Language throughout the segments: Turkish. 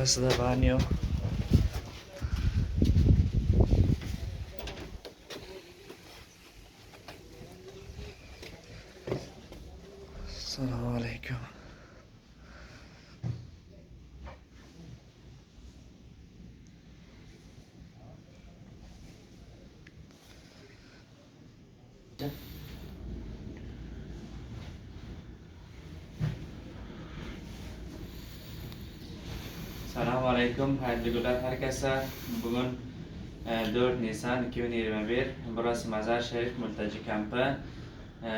Burası da banyo. Selamun Aleyküm. Selamun Aleyküm. Hayırlı günler herkese. Bugün e, 4 Nisan 2021. Burası Mazar Şerif Mülteci Kampı. E,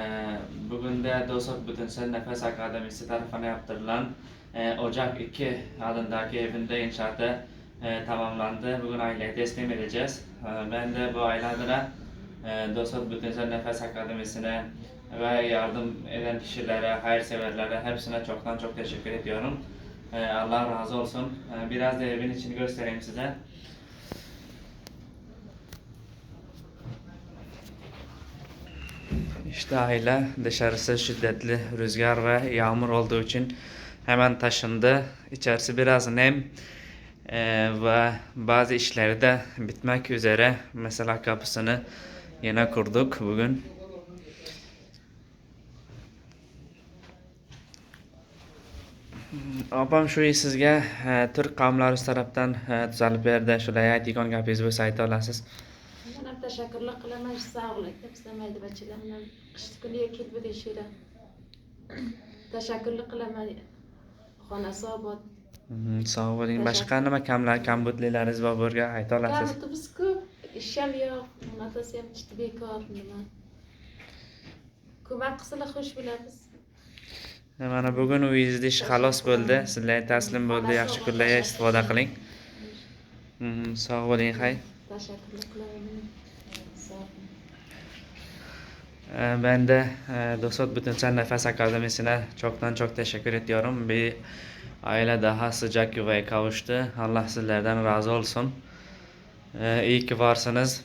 Bugün de Dostluk Bütünsel Nefes Akademisi tarafından yaptırılan e, Ocak 2 adındaki evinde inşaatı e, tamamlandı. Bugün aileye teslim edeceğiz. E, Ben de bu aile adına e, Dostluk Bütünsel Nefes Akademisi'ne ve yardım eden kişilere, hayırseverlere hepsine çoktan çok teşekkür ediyorum. Ee, Allah razı olsun. Ee, Biraz da evin içini göstereyim size. İşte aile dışarısı şiddetli rüzgar ve yağmur olduğu için hemen taşındı. İçerisi biraz nem ee, ve bazı işleri de bitmek üzere. Mesela kapısını yine kurduk bugün. Opam shu sizga e, turk qavmlari tarafdan e, tuzalib berdi shular aytadigan gapingiz bo'lsa ayta olasiz Men ham tashakkurlar qilaman sog'lik deb istamaydi bachalar bilan qishki kuniga kelib deyishadi. Tashakkurlar qilaman. Xonasi obod. Mhm, sog' bo'ling boshqa nima kamlar kambudliklaringiz bor bo'rga ayta olasiz Kamutimiz ko'p, ish ham yo'q, onatasi ham ishda bekor nima. Ko'mak qilsalar xush bo'lamiz. Mana bugun uyingizni ish xalos bo'ldi sizlarga taslim bo'ldi yaxshi kunlarga istifoda qiling Mhm, sog' bo'ling hay Ben de e, Dostot Bütünsel Nefes Akademisi'ne çoktan çok teşekkür ediyorum. Bir aile daha sıcak yuvaya kavuştu. Allah sizlerden razı olsun. Ee, iyi ki varsınız.